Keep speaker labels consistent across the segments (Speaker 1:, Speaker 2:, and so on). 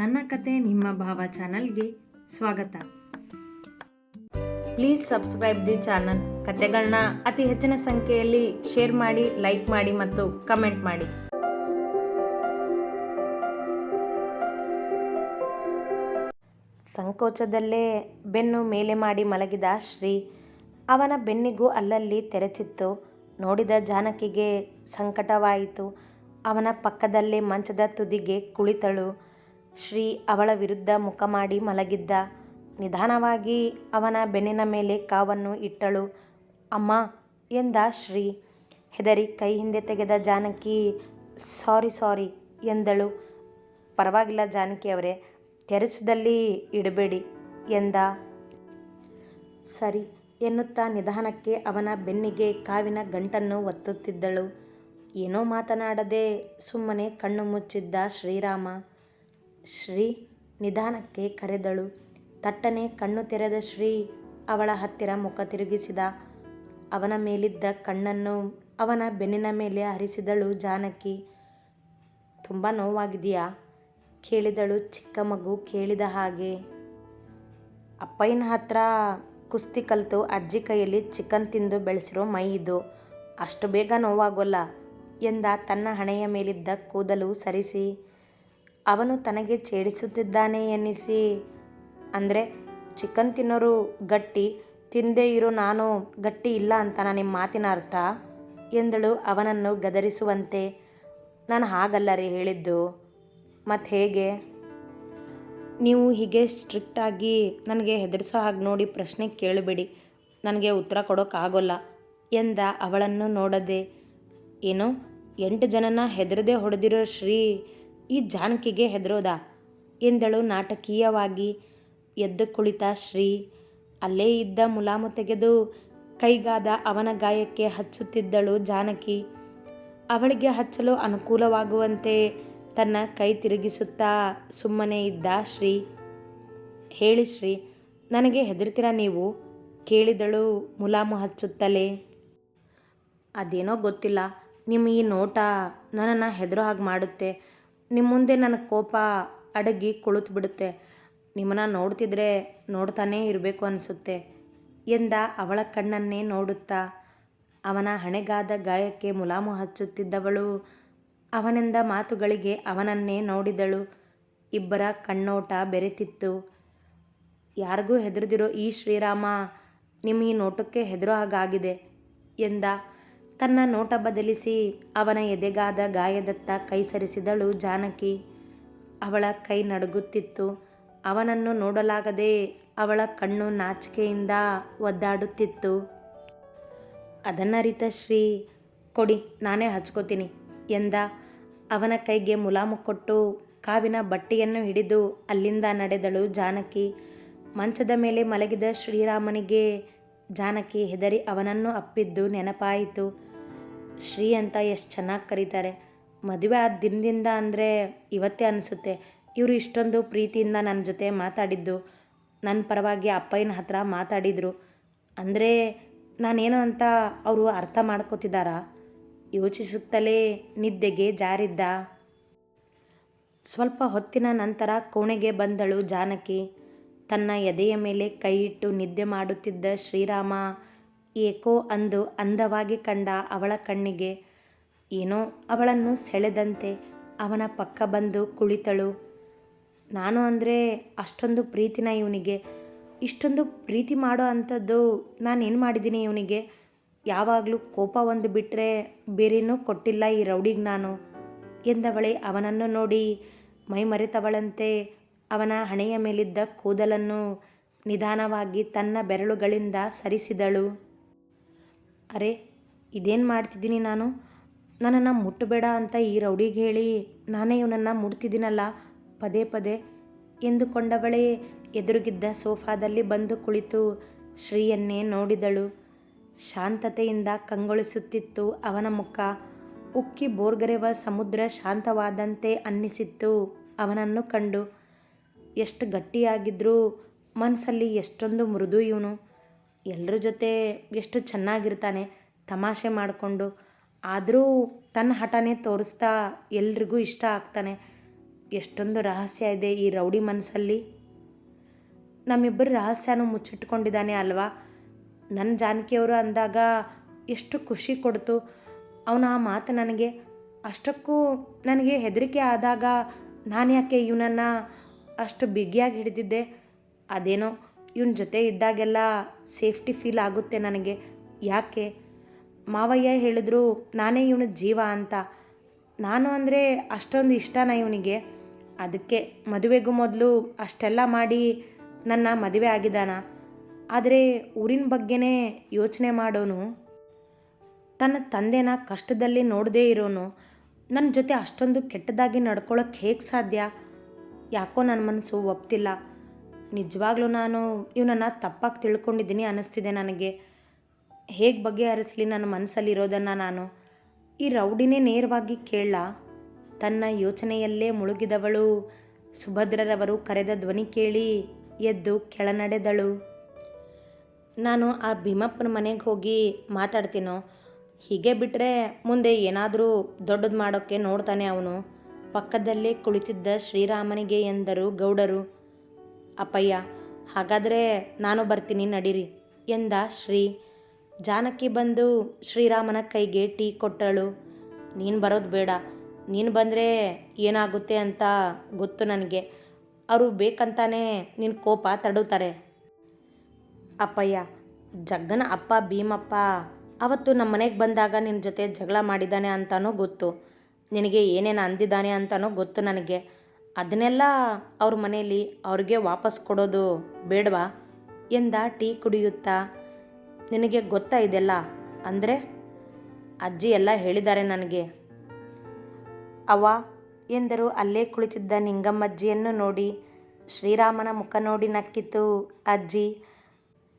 Speaker 1: ನನ್ನ ಕತೆ ನಿಮ್ಮ ಭಾವ ಚಾನಲ್ಗೆ ಸ್ವಾಗತ. Please subscribe the channel. ಕತೆಗಳನ್ನ ಅತಿ ಹೆಚ್ಚಿನ ಸಂಖ್ಯೆಯಲ್ಲಿ ಶೇರ್ ಮಾಡಿ, ಲೈಕ್ ಮಾಡಿ ಮತ್ತು ಕಮೆಂಟ್ ಮಾಡಿ. ಸಂಕೋಚದಲ್ಲೇ ಬೆನ್ನು ಮೇಲೆ ಮಾಡಿ ಮಲಗಿದ ಶ್ರೀ, ಅವನ ಬೆನ್ನಿಗೂ ಅಲ್ಲಲ್ಲಿ ತೆರೆಚಿತ್ತು. ನೋಡಿದ ಜಾನಕಿಗೆ ಸಂಕಟವಾಯಿತು. ಅವನ ಪಕ್ಕದಲ್ಲೇ ಮಂಚದ ತುದಿಗೆ ಕುಳಿತಳು. ಶ್ರೀ ಅವಳ ವಿರುದ್ಧ ಮುಖ ಮಾಡಿ ಮಲಗಿದ್ದ. ನಿಧಾನವಾಗಿ ಅವನ ಬೆನ್ನಿನ ಮೇಲೆ ಕಾವನ್ನು ಇಟ್ಟಳು. ಅಮ್ಮ, ಎಂದ ಶ್ರೀ. ಹೆದರಿ ಕೈ ಹಿಂದೆ ತೆಗೆದ ಜಾನಕಿ, ಸಾರಿ ಸಾರಿ, ಎಂದಳು. ಪರವಾಗಿಲ್ಲ ಜಾನಕಿ ಅವರೇ ತೆರೆಸದಲ್ಲಿ ಇಡಬೇಡಿ, ಎಂದ. ಸರಿ, ಎನ್ನುತ್ತಾ ನಿಧಾನಕ್ಕೆ ಅವನ ಬೆನ್ನಿಗೆ ಕಾವಿನ ಗಂಟನ್ನು ಒತ್ತುತ್ತಿದ್ದಳು. ಏನೋ ಮಾತನಾಡದೆ ಸುಮ್ಮನೆ ಕಣ್ಣು ಮುಚ್ಚಿದ್ದ ಶ್ರೀರಾಮ. ಶ್ರೀ ನಿಧಾನಕ್ಕೆ ಕರೆದಳು. ತಟ್ಟನೆ ಕಣ್ಣು ತೆರೆದ ಶ್ರೀ ಅವಳ ಹತ್ತಿರ ಮುಖ ತಿರುಗಿಸಿದ. ಅವನ ಮೇಲಿದ್ದ ಕಣ್ಣನ್ನು ಅವನ ಬೆನ್ನಿನ ಮೇಲೆ ಹರಿಸಿದಳು ಜಾನಕಿ. ತುಂಬ ನೋವಾಗಿದೆಯಾ ಕೇಳಿದಳು ಚಿಕ್ಕ ಮಗು ಕೇಳಿದ ಹಾಗೆ. ಅಪ್ಪಯ್ಯನ ಹತ್ರ ಕುಸ್ತಿ ಕಲಿತು ಅಜ್ಜಿ ಕೈಯಲ್ಲಿ ಚಿಕನ್ ತಿಂದು ಬೆಳೆಸಿರೋ ಮೈ ಇದು. ಅಷ್ಟು ಬೇಗ ನೋವಾಗೋಲ್ಲ, ಎಂದ ತನ್ನ ಹಣೆಯ ಮೇಲಿದ್ದ ಕೂದಲು ಸರಿಸಿ. ಅವನು ತನಗೆ ಛೇಡಿಸುತ್ತಿದ್ದಾನೆ ಎನ್ನಿಸಿ. ಅಂದರೆ, ಚಿಕನ್ ತಿನ್ನೋರು ಗಟ್ಟಿ ತಿಂದೇ ಇರೋ ನಾನು ಗಟ್ಟಿ ಇಲ್ಲ ಅಂತ ನಿಮ್ಮ ಮಾತಿನ ಅರ್ಥ? ಎಂದಳು ಅವನನ್ನು ಗದರಿಸುವಂತೆ. ನಾನು ಹಾಗಲ್ಲ ರೀ ಹೇಳಿದ್ದು. ಮತ್ತು ಹೇಗೆ? ನೀವು ಹೀಗೆ ಸ್ಟ್ರಿಕ್ಟಾಗಿ ನನಗೆ ಹೆದರಿಸೋ ಹಾಗೆ ನೋಡಿ ಪ್ರಶ್ನೆ ಕೇಳಬೇಡಿ. ನನಗೆ ಉತ್ತರ ಕೊಡೋಕ್ಕಾಗೋಲ್ಲ ಎಂದ ಅವಳನ್ನು ನೋಡದೆ. ಏನು? ಎಂಟು ಜನನ ಹೆದರದೆ ಹೊಡೆದಿರೋ ಶ್ರೀ ಈ ಜಾನಕಿಗೆ ಹೆದರೋದ? ಎಂದಳು ನಾಟಕೀಯವಾಗಿ ಎದ್ದು ಕುಳಿತ ಶ್ರೀ. ಅಲ್ಲೇ ಇದ್ದ ಮುಲಾಮು ತೆಗೆದು ಕೈಗಾದ ಅವನ ಗಾಯಕ್ಕೆ ಹಚ್ಚುತ್ತಿದ್ದಳು ಜಾನಕಿ. ಅವಳಿಗೆ ಹಚ್ಚಲು ಅನುಕೂಲವಾಗುವಂತೆ ತನ್ನ ಕೈ ತಿರುಗಿಸುತ್ತಾ ಸುಮ್ಮನೆ ಇದ್ದ ಶ್ರೀ. ಹೇಳಿ ಶ್ರೀ, ನನಗೆ ಹೆದರ್ತೀರಾ ನೀವು? ಕೇಳಿದಳು ಮುಲಾಮು ಹಚ್ಚುತ್ತಲೇ. ಅದೇನೋ ಗೊತ್ತಿಲ್ಲ, ನಿಮ್ಮ ಈ ನೋಟ ನನ್ನನ್ನು ಹೆದರೋ ಹಾಗೆ ಮಾಡುತ್ತೆ. ನಿಮ್ಮ ಮುಂದೆ ನನ್ನ ಕೋಪ ಅಡಗಿ ಕುಳಿತು ಬಿಡುತ್ತೆ. ನಿಮ್ಮನ್ನು ನೋಡ್ತಿದ್ರೆ ನೋಡ್ತಾನೇ ಇರಬೇಕು ಅನಿಸುತ್ತೆ. ಎಂದ ಅವಳ ಕಣ್ಣನ್ನೇ ನೋಡುತ್ತಾ, ಅವನ ಹಣೆಗಾದ ಗಾಯಕ್ಕೆ ಮುಲಾಮು ಹಚ್ಚುತ್ತಿದ್ದವಳು, ಅವನೆಂದ ಮಾತುಗಳಿಗೆ ಅವನನ್ನೇ ನೋಡಿದಳು. ಇಬ್ಬರ ಕಣ್ಣೋಟ ಬೆರೆತಿತ್ತು. ಯಾರಿಗೂ ಹೆದರಿದಿರೋ ಈ ಶ್ರೀರಾಮ ನಿಮ್ಮ ಈ ನೋಟಕ್ಕೆ ಹೆದರೋ ಹಾಗಾಗಿದೆ ಎಂದ ತನ್ನ ನೋಟ ಬದಲಿಸಿ ಅವನ ಎದೆಗಾದ ಗಾಯದತ್ತ ಕೈ ಸರಿಸಿದಳು ಜಾನಕಿ. ಅವಳ ಕೈ ನಡುಗುತ್ತಿತ್ತು. ಅವನನ್ನು ನೋಡಲಾಗದೆ ಅವಳ ಕಣ್ಣು ನಾಚಿಕೆಯಿಂದ ಒದ್ದಾಡುತ್ತಿತ್ತು. ಅದನ್ನರಿತ ಶ್ರೀ, ಕೊಡಿ, ನಾನೇ ಹಚ್ಕೋತೀನಿ ಎಂದ. ಅವನ ಕೈಗೆ ಮುಲಾಮು ಕೊಟ್ಟು ಕಾವಿನ ಬಟ್ಟೆಯನ್ನು ಹಿಡಿದು ಅಲ್ಲಿಂದ ನಡೆದಳು ಜಾನಕಿ. ಮಂಚದ ಮೇಲೆ ಮಲಗಿದ ಶ್ರೀರಾಮನಿಗೆ ಜಾನಕಿ ಹೆದರಿ ಅವನನ್ನು ಅಪ್ಪಿದ್ದು ನೆನಪಾಯಿತು. ಶ್ರೀ ಅಂತ ಎಷ್ಟು ಚೆನ್ನಾಗಿ ಕರೀತಾರೆ. ಮದುವೆ ಆದ ದಿನದಿಂದ ಅಂದರೆ ಇವತ್ತೇ ಅನಿಸುತ್ತೆ. ಇವರು ಇಷ್ಟೊಂದು ಪ್ರೀತಿಯಿಂದ ನನ್ನ ಜೊತೆ ಮಾತಾಡಿದ್ದು. ನನ್ನ ಪರವಾಗಿ ಅಪ್ಪಯ್ಯನ ಹತ್ರ ಮಾತಾಡಿದರು. ಅಂದರೆ ನಾನೇನು ಅಂತ ಅವರು ಅರ್ಥ ಮಾಡ್ಕೋತಿದ್ದಾರಾ? ಯೋಚಿಸುತ್ತಲೇ ನಿದ್ದೆಗೆ ಜಾರಿದ್ದ. ಸ್ವಲ್ಪ ಹೊತ್ತಿನ ನಂತರ ಕೋಣೆಗೆ ಬಂದಳು ಜಾನಕಿ. ತನ್ನ ಎದೆಯ ಮೇಲೆ ಕೈ ಇಟ್ಟು ನಿದ್ದೆ ಮಾಡುತ್ತಿದ್ದ ಶ್ರೀರಾಮ ಏಕೋ ಅಂದು ಅಂದವಾಗಿ ಕಂಡ ಅವಳ ಕಣ್ಣಿಗೆ, ಏನೋ ಅವಳನ್ನು ಸೆಳೆದಂತೆ ಅವನ ಪಕ್ಕ ಬಂದು ಕುಳಿತಳು. ನಾನು ಅಂದರೆ ಅಷ್ಟೊಂದು ಪ್ರೀತಿನ ಇವನಿಗೆ, ಇಷ್ಟೊಂದು ಪ್ರೀತಿ ಮಾಡೋ ಅಂಥದ್ದು ನಾನೇನು ಮಾಡಿದ್ದೀನಿ ಇವನಿಗೆ? ಯಾವಾಗಲೂ ಕೋಪ ಒಂದು ಬಿಟ್ಟರೆ ಬೇರೇನೂ ಕೊಟ್ಟಿಲ್ಲ ಈ ರೌಡಿಗೆ ನಾನು ಎಂದವಳೆ ಅವನನ್ನು ನೋಡಿ ಮೈ ಮರೆತವಳಂತೆ ಅವನ ಹಣೆಯ ಮೇಲಿದ್ದ ಕೂದಲನ್ನು ನಿಧಾನವಾಗಿ ತನ್ನ ಬೆರಳುಗಳಿಂದ ಸರಿಸಿದಳು. ಅರೆ, ಇದೇನು ಮಾಡ್ತಿದ್ದೀನಿ ನಾನು? ನನ್ನನ್ನು ಮುಟ್ಟಬೇಡ ಅಂತ ಈ ರೌಡಿಗೆ ಹೇಳಿ ನಾನೇ ಇವನನ್ನು ಮುಟ್ತಿದ್ದೀನಲ್ಲ, ಪದೇ ಪದೇ ಎಂದುಕೊಂಡವಳೇ ಎದುರುಗಿದ್ದ ಸೋಫಾದಲ್ಲಿ ಬಂದು ಕುಳಿತು ಶ್ರೀಯನ್ನೇ ನೋಡಿದಳು. ಶಾಂತತೆಯಿಂದ ಕಂಗೊಳಿಸುತ್ತಿತ್ತು ಅವನ ಮುಖ. ಉಕ್ಕಿ ಬೋರ್ಗರೆವ ಸಮುದ್ರ ಶಾಂತವಾದಂತೆ ಅನ್ನಿಸಿತ್ತು ಅವನನ್ನು ಕಂಡು. ಎಷ್ಟು ಗಟ್ಟಿಯಾಗಿದ್ರೂ ಮನಸ್ಸಲ್ಲಿ ಎಷ್ಟೊಂದು ಮೃದು ಇವನು. ಎಲ್ಲರ ಜೊತೆ ಎಷ್ಟು ಚೆನ್ನಾಗಿರ್ತಾನೆ ತಮಾಷೆ ಮಾಡಿಕೊಂಡು, ಆದರೂ ತನ್ನ ಹಠನೇ ತೋರಿಸ್ತಾ ಎಲ್ರಿಗೂ ಇಷ್ಟ ಆಗ್ತಾನೆ. ಎಷ್ಟೊಂದು ರಹಸ್ಯ ಇದೆ ಈ ರೌಡಿ ಮನಸ್ಸಲ್ಲಿ ನಮ್ಮಿಬ್ಬರ ರಹಸ್ಯನೂ ಮುಚ್ಚಿಟ್ಕೊಂಡಿದ್ದಾನೆ ಅಲ್ವಾ? ನನ್ನ ಜಾನಕಿಯವರು ಅಂದಾಗ ಎಷ್ಟು ಖುಷಿ ಕೊಡ್ತು. ಅವನ ಆ ಮಾತು ನನಗೆ ಅಷ್ಟಕ್ಕೂ ನನಗೆ ಹೆದರಿಕೆ ಆದಾಗ ನಾನು ಯಾಕೆ ಇವನನ್ನು ಅಷ್ಟು ಬಿಗಿಯಾಗಿ ಹಿಡಿದಿದ್ದೆ? ಅದೇನೋ ಇವನ ಜೊತೆ ಇದ್ದಾಗೆಲ್ಲ ಸೇಫ್ಟಿ ಫೀಲ್ ಆಗುತ್ತೆ ನನಗೆ. ಯಾಕೆ? ಮಾವಯ್ಯ ಹೇಳಿದ್ರು, ನಾನೇ ಇವನ ಜೀವ ಅಂತ. ನಾನು ಅಂದರೆ ಅಷ್ಟೊಂದು ಇಷ್ಟನ ಇವನಿಗೆ? ಅದಕ್ಕೆ ಮದುವೆಗೂ ಮೊದಲು ಅಷ್ಟೆಲ್ಲ ಮಾಡಿ ನನ್ನ ಮದುವೆ ಆಗಿದ್ದಾನ? ಆದರೆ ಊರಿನ ಬಗ್ಗೆನೇ ಯೋಚನೆ ಮಾಡೋನು. ತನ್ನ ತಂದೆನ ಕಷ್ಟದಲ್ಲಿ ನೋಡದೇ ಇರೋನು. ನನ್ನ ಜೊತೆ ಅಷ್ಟೊಂದು ಕೆಟ್ಟದಾಗಿ ನಡ್ಕೊಳ್ಳೋಕೆ ಹೇಗೆ ಸಾಧ್ಯ? ಯಾಕೋ ನನ್ನ ಮನಸ್ಸು ಒಪ್ತಿಲ್ಲ. ನಿಜವಾಗ್ಲೂ ನಾನು ಇವನನ್ನು ತಪ್ಪಾಗಿ ತಿಳ್ಕೊಂಡಿದ್ದೀನಿ ಅನ್ನಿಸ್ತಿದೆ ನನಗೆ. ಹೇಗೆ ಬಗೆಹರಿಸಲಿ ನನ್ನ ಮನಸ್ಸಲ್ಲಿರೋದನ್ನು ನಾನು? ಈ ರೌಡಿನೇ ನೇರವಾಗಿ ಕೇಳ ತನ್ನ ಯೋಚನೆಯಲ್ಲೇ ಮುಳುಗಿದವಳು. ಸುಭದ್ರರವರು ಕರೆದ ಧ್ವನಿ ಕೇಳಿ ಎದ್ದು ಕೆಳನಡೆದಳು. ನಾನು ಆ ಭೀಮಪ್ಪನ ಮನೆಗೆ ಹೋಗಿ ಮಾತಾಡ್ತೀನೋ? ಹೀಗೆ ಬಿಟ್ಟರೆ ಮುಂದೆ ಏನಾದರೂ ದೊಡ್ಡದು ಮಾಡೋಕ್ಕೆ ನೋಡ್ತಾನೆ ಅವನು. ಪಕ್ಕದಲ್ಲೇ ಕುಳಿತಿದ್ದ ಶ್ರೀರಾಮನಿಗೆ ಎಂದರು ಗೌಡರು. ಅಪ್ಪಯ್ಯ, ಹಾಗಾದರೆ ನಾನು ಬರ್ತೀನಿ ನಡೀರಿ ಎಂದ ಶ್ರೀ. ಜಾನಕಿ ಬಂದು ಶ್ರೀರಾಮನ ಕೈಗೆ ಟೀ ಕೊಟ್ಟಳು. ನೀನು ಬರೋದು ಬೇಡ, ನೀನು ಬಂದರೆ ಏನಾಗುತ್ತೆ ಅಂತ ಗೊತ್ತು ನನಗೆ. ಅವರು ಬೇಕಂತಾನೆ ನಿನ್ನ ಕೋಪ ತಡುತ್ತಾರೆ ಅಪ್ಪಯ್ಯ, ಜಗ್ಗನ ಅಪ್ಪ ಭೀಮಪ್ಪ, ಅವತ್ತು ನಮ್ಮ ಮನೆಗೆ ಬಂದಾಗ ನಿನ್ನ ಜೊತೆ ಜಗಳ ಮಾಡಿದ್ದಾನೆ ಅಂತಾನೂ ಗೊತ್ತು. ನಿನಗೆ ಏನೇನು ಅಂದಿದ್ದಾನೆ ಅಂತನೂ ಗೊತ್ತು ನನಗೆ. ಅದನ್ನೆಲ್ಲ ಅವ್ರ ಮನೆಯಲ್ಲಿ ಅವ್ರಿಗೆ ವಾಪಸ್ ಕೊಡೋದು ಬೇಡವಾ? ಎಂದ ಟೀ ಕುಡಿಯುತ್ತಾ? ನಿನಗೆ ಗೊತ್ತಾ ಇದೆಲ್ಲ? ಅಂದರೆ ಅಜ್ಜಿ ಎಲ್ಲ ಹೇಳಿದ್ದಾರೆ ನನಗೆ. ಅವ ಎಂದರು ಅಲ್ಲೇ ಕುಳಿತಿದ್ದ ನಿಂಗಮ್ಮಜ್ಜಿಯನ್ನು ನೋಡಿ. ಶ್ರೀರಾಮನ ಮುಖ ನೋಡಿ ನಕ್ಕಿತು ಅಜ್ಜಿ.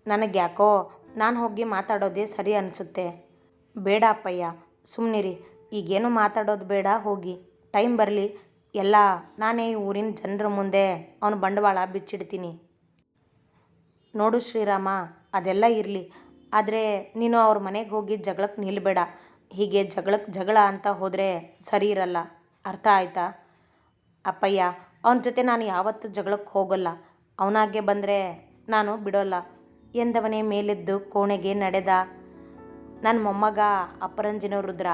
Speaker 1: ನನಗ್ಯಾಕೋ, ನಾನು ಹೋಗಿ ಮಾತಾಡೋದೇ ಸರಿ ಅನಿಸುತ್ತೆ. ಬೇಡ ಅಪ್ಪಯ್ಯ ಸುಮ್ಮನಿರಿ ಈಗೇನು ಮಾತಾಡೋದು ಬೇಡ, ಹೋಗಿ. ಟೈಮ್ ಬರಲಿ. ಎಲ್ಲ, ನಾನೇ ಈ ಊರಿನ ಜನರ ಮುಂದೆ ಅವನ ಬಂಡವಾಳ ಬಿಚ್ಚಿಡ್ತೀನಿ. ನೋಡು ಶ್ರೀರಾಮ, ಅದೆಲ್ಲ ಇರಲಿ. ಆದರೆ ನೀನು ಅವ್ರ ಮನೆಗೆ ಹೋಗಿ ಜಗಳಕ್ಕೆ ನಿಲ್ಲಬೇಡ ಹೀಗೆ ಜಗಳಕ್ಕೆ ಜಗಳ ಅಂತ ಹೋದರೆ ಸರಿ ಇರಲ್ಲ. ಅರ್ಥ ಆಯ್ತಾ? ಅಪ್ಪಯ್ಯ, ಅವನ ಜೊತೆ ನಾನು ಯಾವತ್ತೂ ಜಗಳಕ್ಕೆ ಹೋಗಲ್ಲ. ಅವನಾಗೆ ಬಂದರೆ ನಾನು ಬಿಡೋಲ್ಲ. ಎಂದವನೇ ಮೇಲೆದ್ದು ಕೋಣೆಗೆ ನಡೆದ ನನ್ನ ಮೊಮ್ಮಗ ಅಪರಂಜಿನ ರುದ್ರ,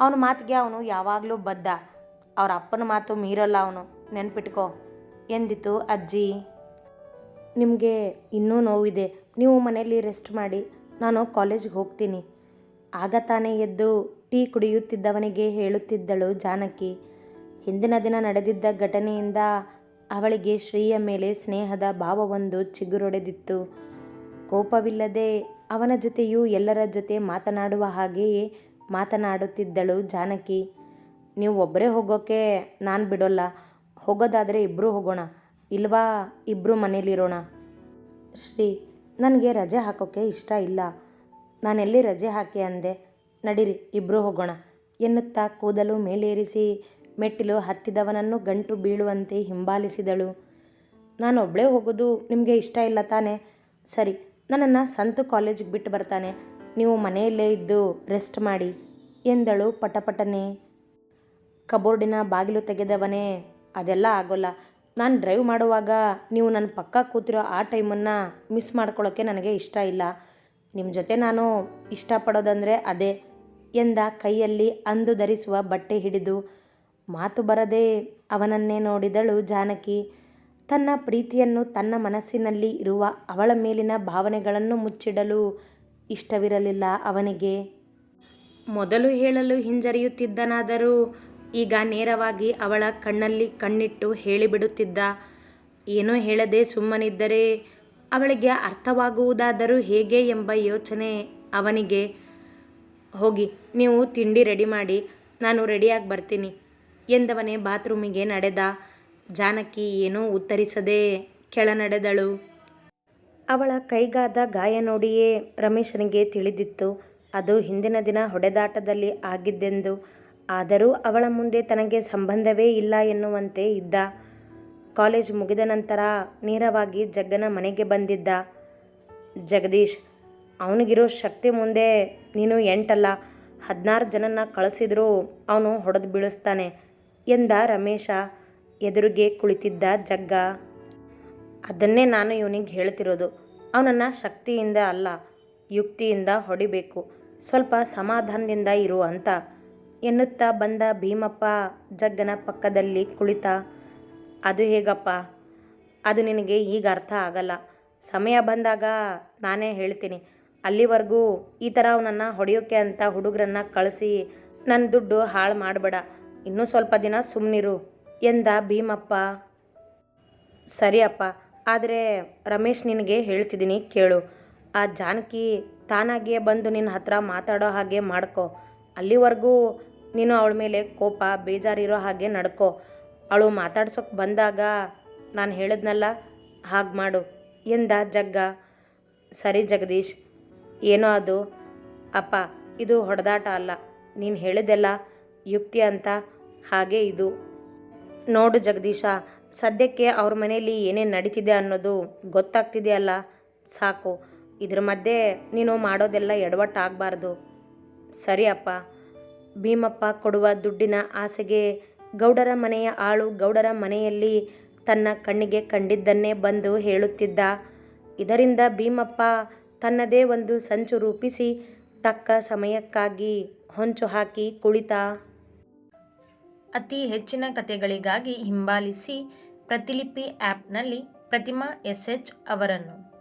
Speaker 1: ಅವನ ಮಾತಿಗೆ ಅವನು ಯಾವಾಗಲೂ ಬದ್ಧ. ಅವ್ರ ಅಪ್ಪನ ಮಾತು ಮೀರಲ್ಲ ಅವನು. ನೆನ್ಪಿಟ್ಕೋ. ಎಂದಿತು ಅಜ್ಜಿ? ನಿಮಗೆ ಇನ್ನೂ ನೋವಿದೆ. ನೀವು ಮನೆಯಲ್ಲಿ ರೆಸ್ಟ್ ಮಾಡಿ. ನಾನು ಕಾಲೇಜ್ಗೆ ಹೋಗ್ತೀನಿ. ಆಗ ತಾನೇ ಎದ್ದು ಟೀ ಕುಡಿಯುತ್ತಿದ್ದವನಿಗೆ ಹೇಳುತ್ತಿದ್ದಳು ಜಾನಕಿ. ಹಿಂದಿನ ದಿನ ನಡೆದಿದ್ದ ಘಟನೆಯಿಂದ ಅವಳಿಗೆ ಶ್ರೀಯ ಮೇಲೆ ಸ್ನೇಹದ ಭಾವವೊಂದು ಚಿಗುರೊಡೆದಿತ್ತು. ಕೋಪವಿಲ್ಲದೆ ಅವನ ಜೊತೆಯೂ ಎಲ್ಲರ ಜೊತೆ ಮಾತನಾಡುವ ಹಾಗೆಯೇ ಮಾತನಾಡುತ್ತಿದ್ದಳು ಜಾನಕಿ. ನೀವು ಒಬ್ಬರೇ ಹೋಗೋಕ್ಕೆ ನಾನು ಬಿಡೋಲ್ಲ. ಹೋಗೋದಾದರೆ ಇಬ್ಬರೂ ಹೋಗೋಣ. ಇಲ್ವಾ ಇಬ್ಬರು ಮನೇಲಿರೋಣ? ಶ್ರೀ, ನನಗೆ ರಜೆ ಹಾಕೋಕ್ಕೆ ಇಷ್ಟ ಇಲ್ಲ. ನಾನೆಲ್ಲಿ ರಜೆ ಹಾಕಿ ಅಂದೆ? ನಡೀರಿ ಇಬ್ಬರೂ ಹೋಗೋಣ. ಎನ್ನುತ್ತಾ ಕೂದಲು ಮೇಲೇರಿಸಿ ಮೆಟ್ಟಿಲು ಹತ್ತಿದವನನ್ನು ಗಂಟು ಬೀಳುವಂತೆ ಹಿಂಬಾಲಿಸಿದಳು. ನಾನು ಒಬ್ಬಳೇ ಹೋಗೋದು ನಿಮಗೆ ಇಷ್ಟ ಇಲ್ಲ ತಾನೆ? ಸರಿ, ನನ್ನನ್ನು ಸಂತು ಕಾಲೇಜಿಗೆ ಬಿಟ್ಟು ಬರ್ತಾನೆ. ನೀವು ಮನೆಯಲ್ಲೇ ಇದ್ದು ರೆಸ್ಟ್ ಮಾಡಿ ಎಂದಳು ಪಟಪಟನೆ. ಕಬೋರ್ಡಿನ ಬಾಗಿಲು ತೆಗೆದವನೇ. ಅದೆಲ್ಲ ಆಗೋಲ್ಲ. ನಾನು ಡ್ರೈವ್ ಮಾಡುವಾಗ ನೀವು ನನ್ನ ಪಕ್ಕ ಕೂತಿರೋ ಆ ಟೈಮನ್ನು ಮಿಸ್ ಮಾಡ್ಕೊಳ್ಳೋಕ್ಕೆ ನನಗೆ ಇಷ್ಟ ಇಲ್ಲ. ನಿಮ್ಮ ಜೊತೆ ನಾನು ಇಷ್ಟಪಡೋದಂದರೆ ಅದೇ. ಎಂದ ಕೈಯಲ್ಲಿ ಅಂದು ಧರಿಸುವ ಬಟ್ಟೆ ಹಿಡಿದು ಮಾತು ಬರದೆ ಅವನನ್ನೇ ನೋಡಿದಳು ಜಾನಕಿ. ತನ್ನ ಪ್ರೀತಿಯನ್ನು ತನ್ನ ಮನಸ್ಸಿನಲ್ಲಿ ಇರುವ ಅವಳ ಮೇಲಿನ ಭಾವನೆಗಳನ್ನು ಮುಚ್ಚಿಡಲು ಇಷ್ಟವಿರಲಿಲ್ಲ ಅವನಿಗೆ. ಮೊದಲು ಹೇಳಲು ಹಿಂಜರಿಯುತ್ತಿದ್ದನಾದರೂ ಈಗ ನೇರವಾಗಿ ಅವಳ ಕಣ್ಣಲ್ಲಿ ಕಣ್ಣಿಟ್ಟು ಹೇಳಿಬಿಡುತ್ತಿದ್ದ. ಏನೂ ಹೇಳದೆ ಸುಮ್ಮನಿದ್ದರೆ ಅವಳಿಗೆ ಅರ್ಥವಾಗುವುದಾದರೂ ಹೇಗೆ ಎಂಬ ಯೋಚನೆ ಅವನಿಗೆ. ಹೋಗಿ, ನೀವು ತಿಂಡಿ ರೆಡಿ ಮಾಡಿ, ನಾನು ರೆಡಿಯಾಗಿ ಬರ್ತೀನಿ ಎಂದವನೇ ಬಾತ್ರೂಮಿಗೆ ನಡೆದ. ಜಾನಕಿ ಏನೂ ಉತ್ತರಿಸದೆ ಕೆಳನಡೆದಳು. ಅವಳ ಕೈಗಾದ ಗಾಯ ನೋಡಿಯೇ ರಮೇಶನಿಗೆ ತಿಳಿದಿತ್ತು. ಅದು ಹಿಂದಿನ ದಿನ ಹೊಡೆದಾಟದಲ್ಲಿ ಆಗಿದ್ದೆಂದು. ಆದರೂ ಅವಳ ಮುಂದೆ ತನಗೆ ಸಂಬಂಧವೇ ಇಲ್ಲ ಎನ್ನುವಂತೆ ಇದ್ದ. ಕಾಲೇಜ್ ಮುಗಿದ ನಂತರ ನೇರವಾಗಿ ಜಗ್ಗನ ಮನೆಗೆ ಬಂದಿದ್ದ. ಜಗದೀಶ್, ಅವನಿಗಿರೋ ಶಕ್ತಿ ಮುಂದೆ ನೀನು ಎಂಟಲ್ಲ, ಹದಿನಾರು ಜನನ ಕಳಿಸಿದರೂ ಅವನು ಹೊಡೆದು ಬೀಳಿಸ್ತಾನೆ ಎಂದ ರಮೇಶ ಎದುರಿಗೆ ಕುಳಿತಿದ್ದ ಜಗ್ಗ. ಅದನ್ನೇ ನಾನು ಇವನಿಗೆ ಹೇಳ್ತಿರೋದು. ಅವನನ್ನು ಶಕ್ತಿಯಿಂದ ಅಲ್ಲ, ಯುಕ್ತಿಯಿಂದ ಹೊಡಿಬೇಕು, ಸ್ವಲ್ಪ ಸಮಾಧಾನದಿಂದ ಇರು ಅಂತ. ಎನ್ನುತ್ತಾ ಬಂದ ಭೀಮಪ್ಪ ಜಗ್ಗನ ಪಕ್ಕದಲ್ಲಿ ಕುಳಿತ, ಅದು ಹೇಗಪ್ಪ? ಅದು ನಿನಗೆ ಈಗ ಅರ್ಥ ಆಗಲ್ಲ. ಸಮಯ ಬಂದಾಗ ನಾನೇ ಹೇಳ್ತೀನಿ. ಅಲ್ಲಿವರೆಗೂ ಈ ಥರ ಅವನನ್ನು ಹೊಡೆಯೋಕೆ ಅಂತ ಹುಡುಗರನ್ನ ಕಳಿಸಿ ನನ್ನ ದುಡ್ಡು ಹಾಳು ಮಾಡಬೇಡ. ಇನ್ನೂ ಸ್ವಲ್ಪ ದಿನ ಸುಮ್ಮನಿರು ಎಂದ ಭೀಮಪ್ಪ. ಸರಿ ಅಪ್ಪ. ಆದರೆ ರಮೇಶ್ ನಿನಗೆ ಹೇಳ್ತಿದ್ದೀನಿ ಕೇಳು. ಆ ಜಾನಕಿ ತಾನಾಗಿಯೇ ಬಂದು ನಿನ್ನ ಹತ್ರ ಮಾತಾಡೋ ಹಾಗೆ ಮಾಡ್ಕೋ. ಅಲ್ಲಿವರೆಗೂ ನೀನು ಅವಳ ಮೇಲೆ ಕೋಪ, ಬೇಜಾರಿರೋ ಹಾಗೆ ನಡ್ಕೋ. ಅವಳು ಮಾತಾಡ್ಸೋಕೆ ಬಂದಾಗ ನಾನು ಹೇಳಿದ್ನಲ್ಲ, ಹಾಗೆ ಮಾಡು. ಎಂದ ಜಗ್ಗ. ಸರಿ ಜಗದೀಶ್, ಏನೋ ಅದು. ಅಪ್ಪ, ಇದು ಹೊಡೆದಾಟ ಅಲ್ಲ. ನೀನು ಹೇಳಿದೆಲ್ಲ ಯುಕ್ತಿ ಅಂತ, ಹಾಗೆ ಇದು. ನೋಡು ಜಗದೀಶ, ಸದ್ಯಕ್ಕೆ ಅವ್ರ ಮನೆಯಲ್ಲಿ ಏನೇನು ನಡೀತಿದೆ ಅನ್ನೋದು ಗೊತ್ತಾಗ್ತಿದೆಯಲ್ಲ? ಸಾಕು. ಇದ್ರ ಮಧ್ಯೆ ನೀನು ಮಾಡೋದೆಲ್ಲ ಎಡವಟ್ಟಾಗಬಾರ್ದು. ಸರಿ ಅಪ್ಪ. ಭೀಮಪ್ಪ ಕೊಡುವ ದುಡ್ಡಿನ ಆಸೆಗೆ ಗೌಡರ ಮನೆಯ ಆಳು ಗೌಡರ ಮನೆಯಲ್ಲಿ ತನ್ನ ಕಣ್ಣಿಗೆ ಕಂಡಿದ್ದನ್ನೇ ಬಂದು ಹೇಳುತ್ತಿದ್ದ. ಇದರಿಂದ ಭೀಮಪ್ಪ ತನ್ನದೇ ಒಂದು ಸಂಚು ರೂಪಿಸಿ ತಕ್ಕ ಸಮಯಕ್ಕಾಗಿ ಹೊಂಚು ಹಾಕಿ ಕುಳಿತ. ಅತಿ ಹೆಚ್ಚಿನ ಕಥೆಗಳಿಗಾಗಿ ಹಿಂಬಾಲಿಸಿ ಪ್ರತಿಲಿಪಿ ಆ್ಯಪ್ನಲ್ಲಿ ಪ್ರತಿಮಾ ಎಸ್ ಎಚ್ ಅವರನ್ನು.